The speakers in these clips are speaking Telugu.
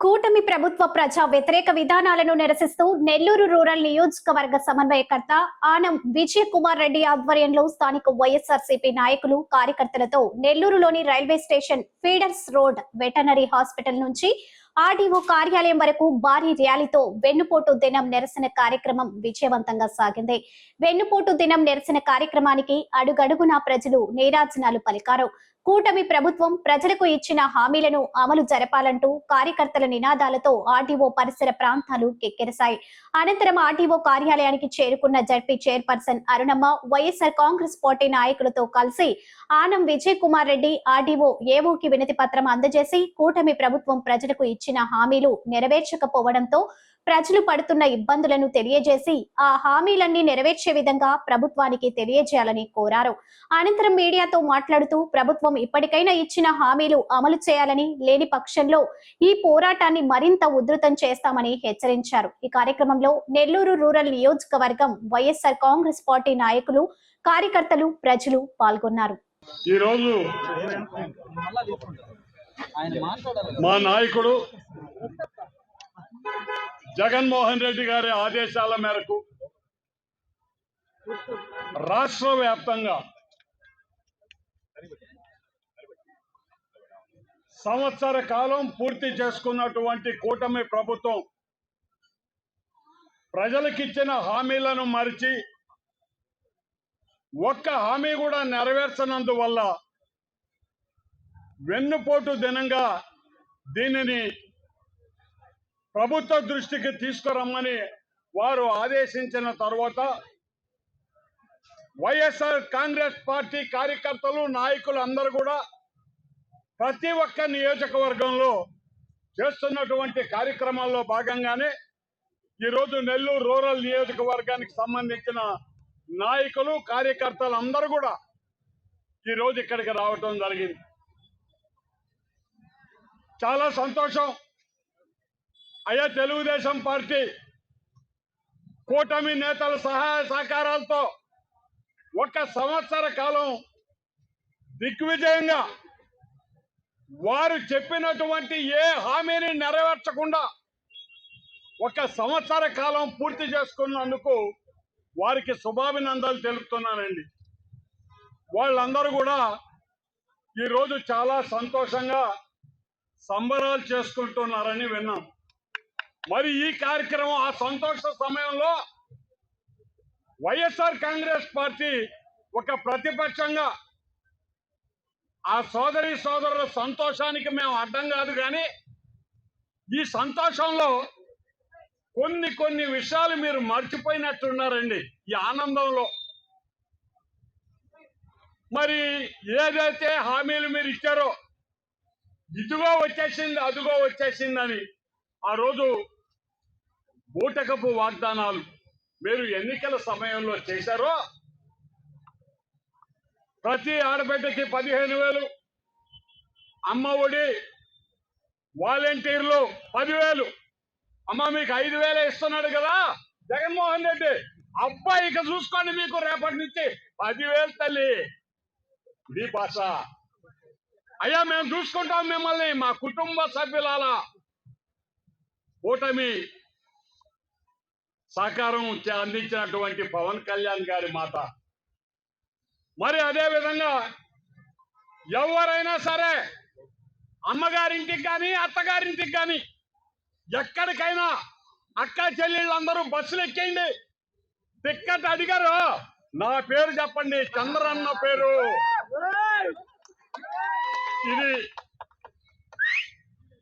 కూటమి ప్రభుత్వ ప్రజా వ్యతిరేక విధానాలను నిరసిస్తూ నెల్లూరు రూరల్ నియోజకవర్గ సమన్వయకర్త ఆనం విజయ్ కుమార్ రెడ్డి ఆధ్వర్యంలో స్థానిక వైఎస్ఆర్సీపీ నాయకులు కార్యకర్తలతో నెల్లూరులోని railway station feeders road veterinary hospital నుంచి ఆర్డీఓ కార్యాలయం వరకు భారీ ర్యాలీతో వెన్నుపోటు దినం నిరసన కార్యక్రమం విజయవంతంగా సాగింది. వెన్నుపోటు దినం నిరసన కార్యక్రమానికి అడుగడుగునా ప్రజలు నీరాజనాలు పలికారు. కూటమి ప్రభుత్వం ప్రజలకు ఇచ్చిన హామీలను అమలు జరపాలంటూ కార్యకర్తల నినాదాలతో ఆర్టీఓ పరిసర ప్రాంతాలు కెక్కెరసాయి అనంతరం ఆర్టీఓ కార్యాలయానికి చేరుకున్న ZP chairperson Arunamma YSR Congress Party నాయకులతో కలిసి ఆనం విజయ్ కుమార్ రెడ్డి ఆర్టీఓ ఏవోకి వినతి పత్రం అందజేసి కూటమి ప్రభుత్వం ప్రజలకు ఇచ్చిన హామీలు నెరవేర్చకపోవడంతో ప్రజలు పడుతున్న ఇబ్బందులను తెలియజేసి ఆ హామీలన్నీ నెరవేర్చే విధంగా ప్రభుత్వానికి తెలియజేయాలని కోరారు. అనంతరం మీడియాతో మాట్లాడుతూ ప్రభుత్వం ఇప్పటికైనా ఇచ్చిన హామీలు అమలు చేయాలని లేని పక్షంలో ఈ పోరాటాన్ని మరింత ఉధృతం చేస్తామని హెచ్చరించారు. ఈ కార్యక్రమంలో నెల్లూరు రూరల్ నియోజకవర్గం వైఎస్ఆర్ కాంగ్రెస్ పార్టీ నాయకులు కార్యకర్తలు ప్రజలు పాల్గొన్నారు. ఈరోజు మా నాయకుడు జగన్మోహన్ రెడ్డి గారి ఆదేశాల మేరకు రాష్ట్ర వ్యాప్తంగా సంవత్సర కాలం పూర్తి చేసుకున్నటువంటి కూటమి ప్రభుత్వం ప్రజలకిచ్చిన హామీలను మరిచి ఒక్క హామీ కూడా నెరవేర్చనందువల్ల వెన్నుపోటు దినంగా దీనిని ప్రభుత్వ దృష్టికి తీసుకురమ్మని వారు ఆదేశించిన తర్వాత వైఎస్ఆర్ కాంగ్రెస్ పార్టీ కార్యకర్తలు నాయకులు అందరూ కూడా ప్రతి ఒక్క నియోజకవర్గంలో చేస్తున్నటువంటి కార్యక్రమాల్లో భాగంగానే ఈరోజు నెల్లూరు రూరల్ నియోజకవర్గానికి సంబంధించిన నాయకులు కార్యకర్తలు అందరూ కూడా ఈరోజు ఇక్కడికి రావటం జరిగింది. చాలా సంతోషం. అయ్యా తెలుగుదేశం పార్టీ కూటమి నేతల సహాయ సహకారాలతో ఒక సంవత్సర కాలం దిగ్విజయంగా వారు చెప్పినటువంటి ఏ హామీని నెరవేర్చకుండా ఒక సంవత్సర కాలం పూర్తి చేసుకున్నందుకు వారికి శుభాభినందనలు తెలుపుతున్నానండి. వాళ్ళందరూ కూడా ఈరోజు చాలా సంతోషంగా సంబరాలు చేసుకుంటున్నారని విన్నాం. మరి ఈ కార్యక్రమం ఆ సంతోష సమయంలో వైఎస్ఆర్ కాంగ్రెస్ పార్టీ ఒక ప్రతిపక్షంగా ఆ సోదరి సోదరుల సంతోషానికి మేము అర్థం కాదు కానీ ఈ సంతోషంలో కొన్ని కొన్ని విషయాలు మీరు మర్చిపోయినట్టున్నారండి ఈ ఆనందంలో. మరి ఏదైతే హామీలు మీరు ఇచ్చారో ఇదిగో వచ్చేసింది అదిగో వచ్చేసిందని ఆ రోజు బూటకపు వాగ్దానాలు మీరు ఎన్నికల సమయంలో చేశారో ప్రతి ఆడబిడ్డకి పదిహేను వేలు అమ్మ ఒడి వాలంటీర్లు పదివేలు. అమ్మ మీకు ఐదు వేలే ఇస్తున్నాడు కదా? జగన్మోహన్ రెడ్డి అబ్బాయి ఇక చూసుకోండి మీకు రేపటి నుంచి. పదివేలు తల్లి. ఇది భాష. అయ్యా మేము చూసుకుంటాం మిమ్మల్ని మా కుటుంబ సభ్యులాల కూటమి సహకారం అందించినటువంటి పవన్ కళ్యాణ్ గారి మాట. మరి అదే విధంగా ఎవరైనా సరే అమ్మగారింటికి కానీ అత్తగారింటికి కానీ ఎక్కడికైనా అక్క చెల్లెళ్ళందరూ బస్సులు ఎక్కేయండి. టిక్కెట్ అడిగారు. నా పేరు చెప్పండి. చంద్రన్న పేరు. ఇది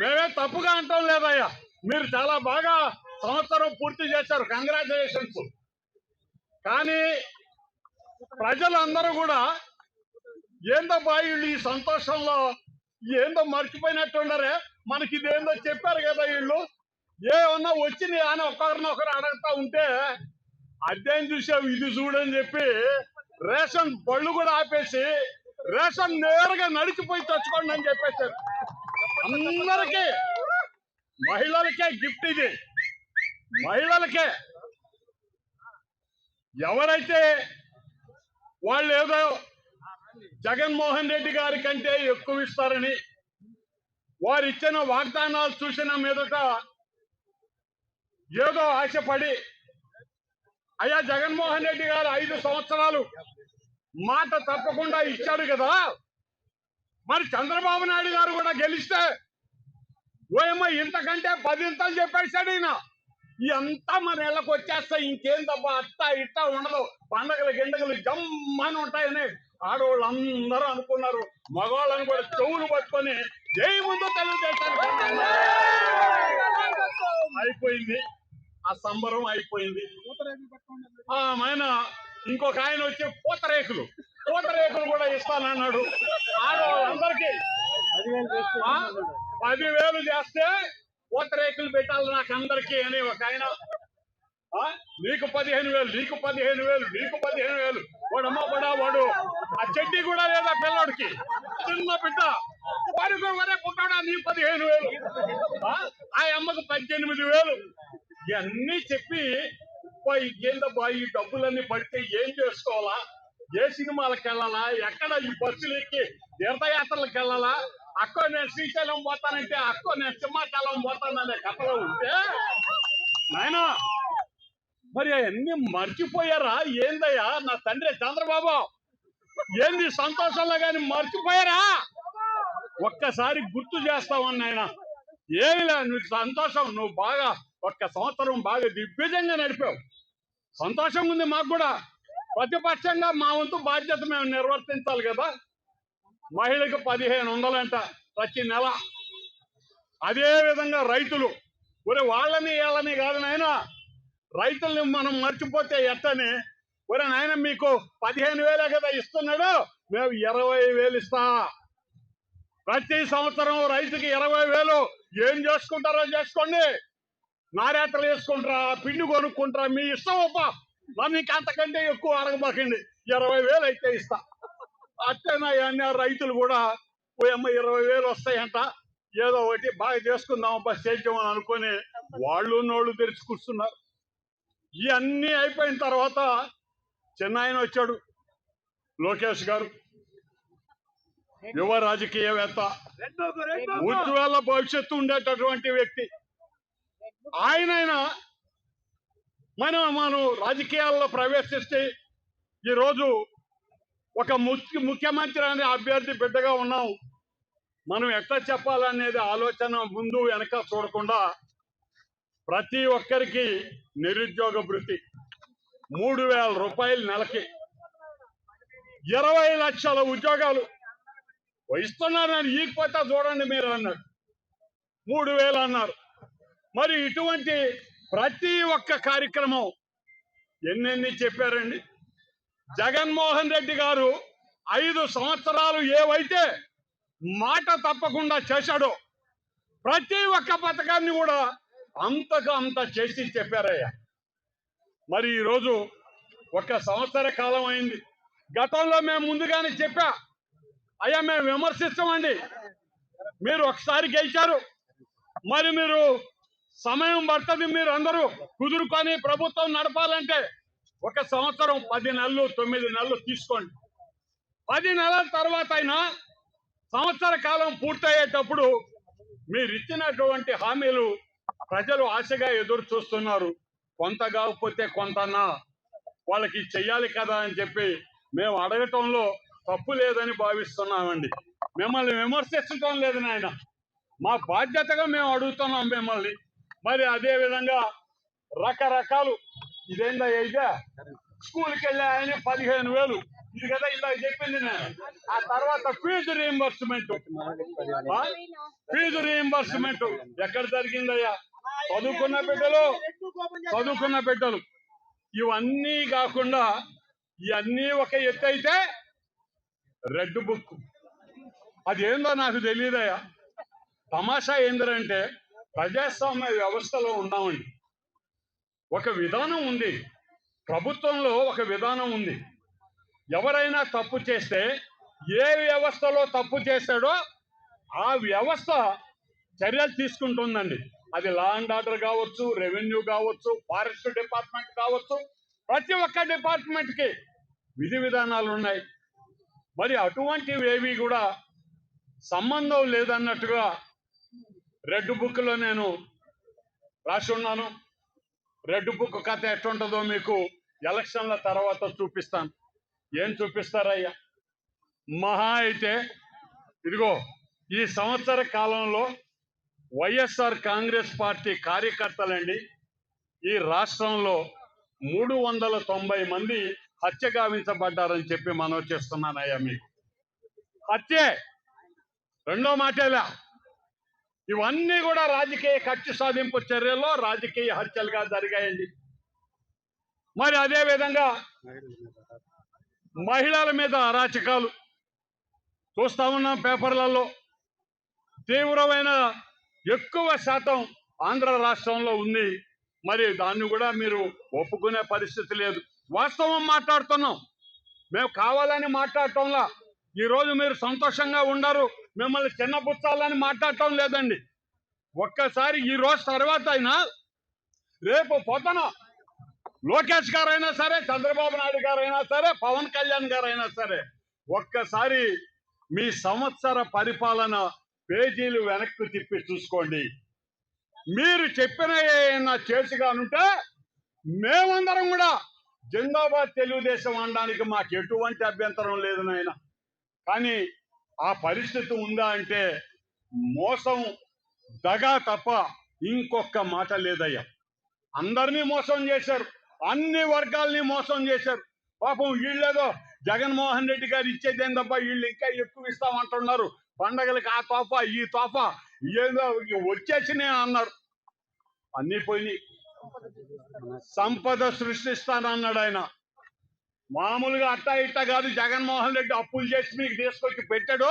మేమే తప్పుగా అంటాం లేదయ్యా. మీరు చాలా బాగా సంవత్సరం పూర్తి చేశారు. కంగ్రాచులేషన్స్ కానీ ప్రజలందరూ కూడా ఏందో బాయ్ వీళ్ళు ఈ సంతోషంలో ఏందో మర్చిపోయినట్టున్నారే. మనకి ఇదేందో చెప్పారు కదా వీళ్ళు. ఏమన్నా వచ్చింది? అని ఒకరినొకరు అడగతా ఉంటే అద్దెం చూసావు? ఇది చూడని చెప్పి రేషన్ బళ్ళు కూడా ఆపేసి రేషన్ నేరుగా నడిచిపోయి తెచ్చుకోండి అని చెప్పేశారు. అందరికీ మహిళలకే గిఫ్ట్ ఇది. మహిళలకే. ఎవరైతే వాళ్ళు ఏదో జగన్మోహన్ రెడ్డి గారి కంటే ఎక్కువ ఇస్తారని వారు ఇచ్చిన వాగ్దానాలు చూసిన మీదట ఏదో ఆశపడి అయ్యా జగన్మోహన్ రెడ్డి గారు ఐదు సంవత్సరాలు మాట తప్పకుండా ఇచ్చాడు కదా. మరి చంద్రబాబు నాయుడు గారు కూడా గెలిస్తే ఓయమ్మ ఇంతకంటే పదింతలు చెప్పేశాడు ఈయన. అంతా మన ఇళ్ళకి వచ్చేస్తా ఇంకేందబ్బా? అత్త ఇట్ట ఇట్టా ఉండదు. పండగలు గిండగలు జమ్మని ఉంటాయని ఆడవాళ్ళు అందరూ అనుకున్నారు. మగవాళ్ళని కూడా చెవులు పట్టుకొని జై ముందు తెలుగుదేశానికి అయిపోయింది. ఆ సంబరం అయిపోయింది. ఆ ఆయన ఇంకొక ఆయన వచ్చి పూతరేకులు. పూతరేకులు కూడా ఇస్తానన్నాడు. ఆడవాళ్ళందరికీ పదివేలు చేస్తే పూతరేకులు పెట్టాలి నాకు అందరికీ అని ఒక ఆయన ఆ? నీకు పదిహేను వేలు నీకు పదిహేను వేలు నీకు పదిహేను వేలు వాడమ్మ పడా కూడా వాడు. ఆ చెడ్డి కూడా లేదా పిల్లోడికి? చిన్న బిడ్డ. వాడికి వరే పుట్టాడా నీ పదిహేను వేలు. ఆ? ఆ అమ్మకు పద్దెనిమిది వేలు. ఇవన్నీ చెప్పి ఈ ఏందబ్బా ఈ డబ్బులన్నీ పడితే ఏం చేసుకోవాలా? ఏ సినిమాలకు వెళ్ళాలా ఎక్కడ ఈ బస్సులు ఎక్కి తీర్థయాత్రలకు వెళ్ళాలా అక్కో నేను శ్రీశైలం పోతానంటే అక్కో నేను సింహాచలం పోతాననే కథలో ఉంటే నాయనా మరి అవన్నీ మర్చిపోయారా? ఏందయ్యా? నా తండ్రి చంద్రబాబు ఏంది సంతోషంలో కానీ మర్చిపోయారా? ఒక్కసారి గుర్తు చేస్తావని ఆయన ఏమి లేదు నువ్వు సంతోషం నువ్వు బాగా ఒక్క సంవత్సరం బాగా దిగ్విజంగా నడిపావు. సంతోషం ఉంది మాకు కూడా. ప్రతిపక్షంగా మా వంతు బాధ్యత మేము నిర్వర్తించాలి కదా. మహిళకు పదిహేను వందలంట ప్రతి నెల. అదే విధంగా రైతులు ఒరే వాళ్ళని వీళ్ళని కాదు నాయన రైతుల్ని మనం మర్చిపోతే ఎట్టని? ఒరే నాయన మీకు పదిహేను వేలే కదా ఇస్తున్నాడు మేము ఇరవై వేలు ఇస్తా. ప్రతి సంవత్సరం రైతుకి ఇరవై వేలు. ఏం చేసుకుంటారో చేసుకోండి. నారేతలు వేసుకుంటారా పిండి కొనుక్కుంటారా మీ ఇష్టం అబ్బా. మరి అంతకంటే ఎక్కువ అడగబాకండి ఇరవై వేలు అయితే ఇస్తా. అట్టేనా రైతులు కూడా పోయమ్మ ఇరవై వేలు వస్తాయంట ఏదో ఒకటి బాగా చేసుకుందాం అబ్బా సేద్యం అని అనుకొని వాళ్ళు నోళ్ళు తెరిచి కూర్చున్నారు. ఇవన్నీ అయిపోయిన తర్వాత చిన్న ఆయన వచ్చాడు లోకేష్ గారు. యువ రాజకీయవేత్త. ఉజ్వల భవిష్యత్తు ఉండేటటువంటి వ్యక్తి. ఆయనైనా మనం మనం రాజకీయాల్లో ప్రవేశిస్తే ఈరోజు ఒక ముఖ్య ముఖ్యమంత్రి అనే అభ్యర్థి బిడ్డగా ఉన్నాం. మనం ఎట్లా చెప్పాలనేది ఆలోచన ముందు వెనక చూడకుండా ప్రతి ఒక్కరికి నిరుద్యోగ భృతి. మూడు వేల రూపాయలు నెలకి ఇరవై లక్షల ఉద్యోగాలు ఇస్తున్నారని ఈకపోతే చూడండి మీరు అన్నారు మూడు వేలు అన్నారు. మరి ఇటువంటి ప్రతి ఒక్క కార్యక్రమం ఎన్నెన్ని చెప్పారండి? జగన్మోహన్ రెడ్డి గారు ఐదు సంవత్సరాలు ఏవైతే మాట తప్పకుండా చేశాడో ప్రతి ఒక్క పథకాన్ని కూడా అంతకు అంత చేసి చెప్పారయ్యా. మరి ఈరోజు ఒక సంవత్సర కాలం అయింది. గతంలో మేము ముందుగానే చెప్పా అయ్యా మేము విమర్శిస్తామండి. మీరు ఒకసారి గెలిచారు. మరి మీరు సమయం పడుతుంది మీరు అందరూ కుదురుకొని ప్రభుత్వం నడపాలంటే ఒక సంవత్సరం పది నెలలు తొమ్మిది నెలలు తీసుకోండి. పది నెలల తర్వాత అయినా సంవత్సర కాలం పూర్తయ్యేటప్పుడు మీరు ఇచ్చినటువంటి హామీలు ప్రజలు ఆశగా ఎదురు చూస్తున్నారు. కొంత కాకపోతే కొంతన్నా వాళ్ళకి చెయ్యాలి కదా అని చెప్పి మేము అడగటంలో తప్పు లేదని భావిస్తున్నామండి. మిమ్మల్ని విమర్శించడం లేదు నాయన. మా బాధ్యతగా మేము అడుగుతున్నాం మిమ్మల్ని. మరి అదేవిధంగా రకరకాలు ఇదేందా అయితే? స్కూల్కి వెళ్ళే ఆయన పదిహేను వేలు. ఇది కదా ఇలా చెప్పింది నేను. ఆ తర్వాత ఫీజు రీఎంబర్స్మెంట్ ఫీజు రీఎంబర్స్మెంట్ ఎక్కడ జరిగిందయ్యా? చదువుకున్న బిడ్డలు చదువుకున్న బిడ్డలు. ఇవన్నీ కాకుండా ఇవన్నీ ఒక ఎత్తు అయితే రెడ్ బుక్. అదేందో నాకు తెలియదయ్యా తమాషా ఏందంటే ప్రజాస్వామ్య వ్యవస్థలో ఉన్నామండి. ఒక విధానం ఉంది. ప్రభుత్వంలో ఒక విధానం ఉంది. ఎవరైనా తప్పు చేస్తే ఏ వ్యవస్థలో తప్పు చేశాడో ఆ వ్యవస్థ చర్యలు తీసుకుంటుందండి. అది లా అండ్ ఆర్డర్ కావచ్చు రెవెన్యూ కావచ్చు ఫారెస్ట్ డిపార్ట్మెంట్ కావచ్చు ప్రతి ఒక్క డిపార్ట్మెంట్కి విధి విధానాలు ఉన్నాయి. మరి అటువంటివి ఏవి కూడా సంబంధం లేదన్నట్టుగా రెడ్ బుక్లో నేను రాసి ఉన్నాను రెడ్ బుక్ కథ ఎట్లుంటుందో మీకు ఎలక్షన్ల తర్వాత చూపిస్తాను. ఏం చూపిస్తారయ్యా? మహా అయితే ఇదిగో ఈ సంవత్సర కాలంలో వైఎస్ఆర్ కాంగ్రెస్ పార్టీ కార్యకర్తలండి ఈ రాష్ట్రంలో మూడు వందల తొంభై మంది హత్య గావించబడ్డారని చెప్పి మనవి చేస్తున్నానయ్యా మీకు. హత్యే! రెండో మాటేలా. ఇవన్నీ కూడా రాజకీయ ఖర్చు సాధింపు చర్యల్లో రాజకీయ హత్యలుగా జరిగాయండి. మరి అదే విధంగా మహిళల మీద అరాచకాలు చూస్తా ఉన్నాం పేపర్లలో. తీవ్రమైన ఎక్కువ శాతం ఆంధ్ర రాష్ట్రంలో ఉంది. మరి దాన్ని కూడా మీరు ఒప్పుకునే పరిస్థితి లేదు. వాస్తవం మాట్లాడుతున్నాం. మేము కావాలని మాట్లాడటంలా ఈ రోజు మీరు సంతోషంగా ఉండరు. మిమ్మల్ని చిన్నపుచ్చాలని మాట్లాడటం లేదండి. ఒక్కసారి ఈ రోజు తర్వాత అయినా రేపు పొద్దున లోకేష్ గారైనా సరే చంద్రబాబు నాయుడు గారైనా సరే పవన్ కళ్యాణ్ గారైనా సరే ఒక్కసారి మీ సంవత్సర పరిపాలన పేజీలు వెనక్కి తిప్పి చూసుకోండి. మీరు చెప్పిన ఏమైనా చేసుగానుంటే మేమందరం కూడా జిందాబాద్ తెలుగుదేశం అనడానికి మాకు ఎటువంటి అభ్యంతరం లేదు నాయన. కానీ ఆ పరిస్థితి ఉందా అంటే మోసం దగా తప్ప ఇంకొక మాట లేదయ్యా. అందరినీ మోసం చేశారు. అన్ని వర్గాల్ని మోసం చేశారు. పాపం వీళ్ళేదో జగన్మోహన్ రెడ్డి గారు ఇచ్చేదేం తప్ప వీళ్ళు ఇంకా ఎక్కువ ఇస్తామంటున్నారు. పండగలకి ఆ తోఫా ఈ తోఫా ఏదో వచ్చేసినాయి అన్నారు. అన్ని పోయినాయి. సంపద సృష్టిస్తానన్నాడు ఆయన. మామూలుగా అట్టా ఇట్ట కాదు. జగన్మోహన్ రెడ్డి అప్పులు చేసి మీకు తీసుకొచ్చి పెట్టాడు.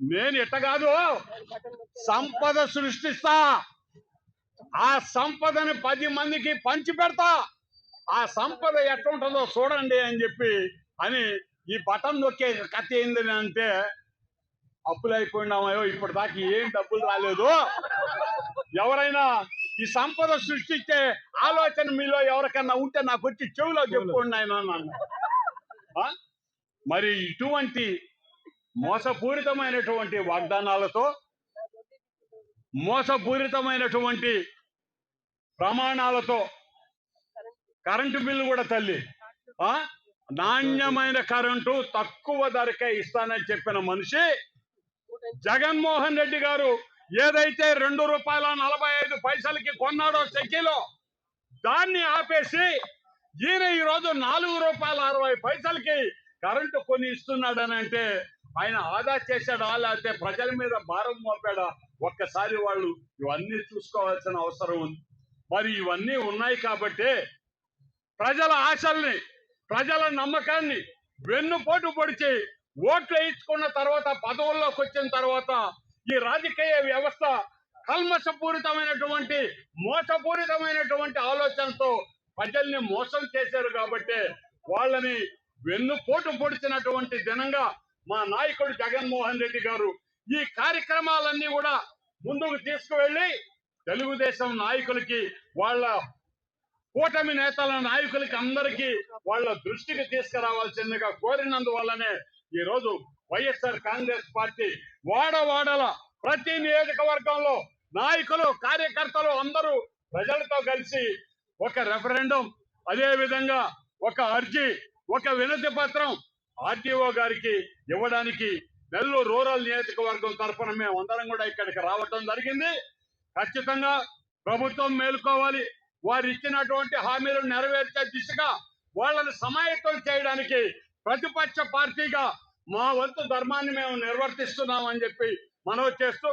నేను ఇట్ట కాదు. సంపద సృష్టిస్తా. ఆ సంపదని పది మందికి పంచి పెడతా. ఆ సంపద ఎట్లుంటుందో చూడండి అని చెప్పి అని ఈ బటన్ నొక్కే కథ ఏంది అంటే అప్పులు అయిపోయినామో ఇప్పటిదాకా ఏం డబ్బులు రాలేదు. ఎవరైనా ఈ సంపద సృష్టించే ఆలోచన మీలో ఎవరికన్నా ఉంటే నాకు వచ్చి చెవిలో చెప్పుకోండి ఆయన? మరి ఇటువంటి మోసపూరితమైనటువంటి వాగ్దానాలతో మోసపూరితమైనటువంటి ప్రమాణాలతో కరెంటు బిల్లు కూడా తల్లి. నాణ్యమైన కరెంటు తక్కువ ధరకే ఇస్తానని చెప్పిన మనిషి జగన్మోహన్ రెడ్డి గారు ఏదైతే రెండు రూపాయల నలభై ఐదు పైసలకి కొన్నాడో చెక్కీలో దాన్ని ఆపేసి ఈయన ఈ రోజు నాలుగు రూపాయల అరవై పైసలకి కరెంటు కొని ఇస్తున్నాడని అంటే ఆయన ఆదా చేశాడా? లేకపోతే ప్రజల మీద భారం మోపాడా? ఒక్కసారి వాళ్ళు ఇవన్నీ చూసుకోవాల్సిన అవసరం ఉంది. మరి ఇవన్నీ ఉన్నాయి కాబట్టే ప్రజల ఆశల్ని ప్రజల నమ్మకాన్ని వెన్నుపోటు పొడిచి ఓట్లు వేయించుకున్న తర్వాత పదవుల్లోకి వచ్చిన తర్వాత ఈ రాజకీయ వ్యవస్థ కల్మషపూరితమైనటువంటి మోసపూరితమైనటువంటి ఆలోచనతో ప్రజల్ని మోసం చేశారు కాబట్టి వాళ్ళని వెన్నుపోటు పొడిచినటువంటి దినంగా మా నాయకుడు జగన్మోహన్ రెడ్డి గారు ఈ కార్యక్రమాలన్నీ కూడా ముందుకు తీసుకువెళ్ళి తెలుగుదేశం నాయకులకి వాళ్ళ కూటమి నేతల నాయకులకి అందరికీ వాళ్ళ దృష్టికి తీసుకురావాల్సిందిగా కోరినందువల్లనే ఈ రోజు వైఎస్ఆర్ కాంగ్రెస్ పార్టీ వాడవాడల ప్రతి నియోజకవర్గంలో నాయకులు కార్యకర్తలు అందరూ ప్రజలతో కలిసి ఒక రెఫరెండం అదే విధంగా ఒక అర్జీ ఒక వినతి పత్రం ఆర్టీఓ గారికి ఇవ్వడానికి నెల్లూరు రూరల్ నియోజకవర్గం తరఫున మేము అందరం కూడా ఇక్కడికి రావటం జరిగింది. ఖచ్చితంగా ప్రభుత్వం మేలుకోవాలి. వారు ఇచ్చినటువంటి హామీలను నెరవేర్చే దిశగా వాళ్ళని సమాయత్తం చేయడానికి ప్రతిపక్ష పార్టీగా మా వంతు ధర్మాన్ని మేము నిర్వర్తిస్తున్నాం అని చెప్పి మనవి చేస్తూ